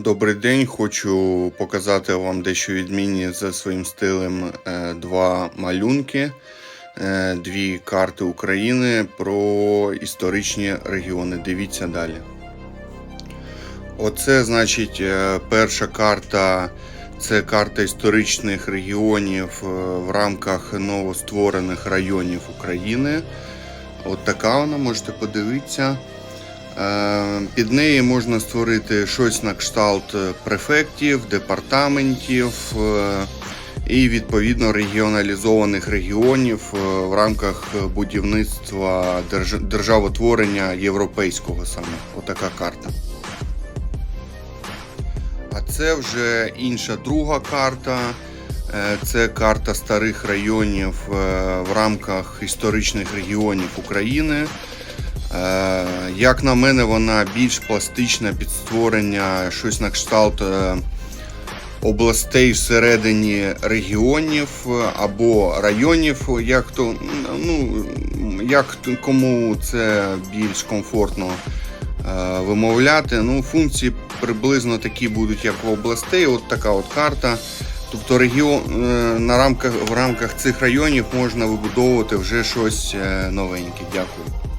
Добрий день, хочу показати вам дещо відмінні за своїм стилем е, два малюнки, е, дві карти України про історичні регіони. Дивіться далі. Оце значить е, перша карта. Це карта історичних регіонів в рамках новостворених районів України. От така вона, можете подивитися. Е, Під неї можна створити щось на кшталт префектів, департаментів е, і відповідно регіоналізованих регіонів е, в рамках будівництва державотворення європейського саме. Отака карта. А це вже інша друга карта. Е, Це карта старих районів е, в рамках історичних регіонів України. Е, Як на мене, вона більш пластична під створення щось на кшталт е, областей всередині регіонів е, або районів, як то ну як кому це більш комфортно вимовляти. Ну, функції приблизно такі будуть, як у областей. От така от карта. Тобто регіон на рамках в рамках цих районів можна вибудовувати вже щось новеньке. Дякую.